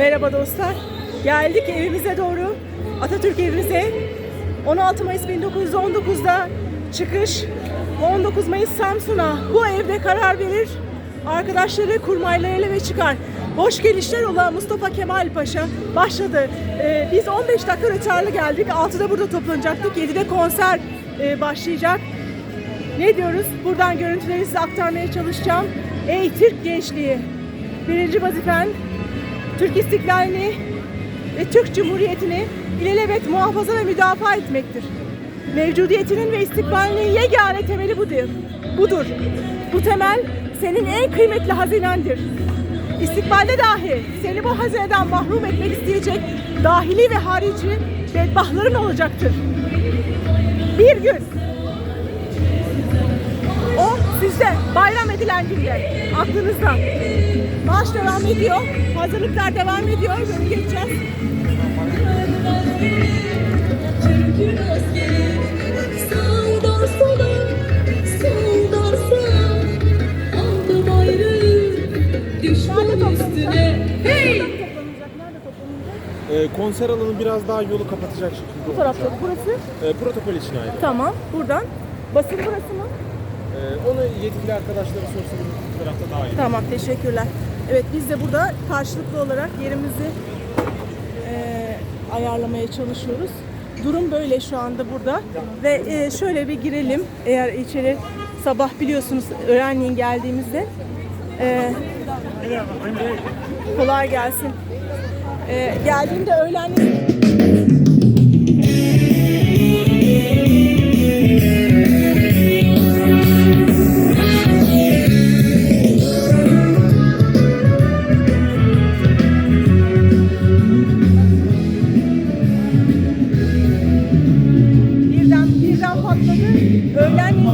Merhaba dostlar. Geldik evimize doğru. Atatürk evimize. 16 Mayıs 1919'da çıkış. 19 Mayıs Samsun'a bu evde karar verir. Arkadaşları kurmaylarıyla ve çıkar. Boş gelişler olan Mustafa Kemal Paşa başladı. Ee, biz 15 dakika rötarlı geldik. 6'da burada toplanacaktık. 7'de konser e, başlayacak. Ne diyoruz? Buradan görüntüleri size aktarmaya çalışacağım. Ey Türk gençliği! Birinci vazifen Türk istiklalini ve Türk Cumhuriyeti'ni ilelebet muhafaza ve müdafaa etmektir. Mevcudiyetinin ve istikbalinin yegane temeli budur. Budur. Bu temel senin en kıymetli hazinendir. İstikbalde dahi seni bu hazineden mahrum etmek isteyecek dahili ve harici bedbahtların olacaktır. Bir gün sizde bayram edilen günde aklınızda. Marş devam ediyor. Hazırlıklar devam ediyor. Böyle geçeceğiz. Türk'ün askeri sağdan sola, soldan sağa aldı bayrağı düşman üstüne. Hey! Toplanacak. Nerede toplanacak? Ee, konser alanı biraz daha yolu kapatacak şekilde Bu olacak. tarafta. Burası. Ee, protokol için ayrı. Tamam. Buradan. Basın burası mı? Ee, onu yetkili arkadaşlara sorsanız bu tarafta daha iyi. Tamam. Teşekkürler. Evet biz de burada karşılıklı olarak yerimizi eee, ayarlamaya çalışıyoruz. Durum böyle şu anda burada. Ve eee, şöyle bir girelim. Eğer içeri sabah biliyorsunuz öğlenleyin geldiğimizde eee, kolay gelsin. Eee geldiğimde öğlenleyin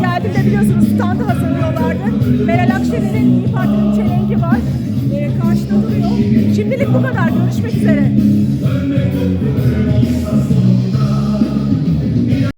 geldiğimde biliyorsunuz standı hazırlıyorlardı. Meral Akşener'in İYİ Parti'nin çelengi var. Ee, karşıda duruyor. Şimdilik bu kadar. Görüşmek üzere.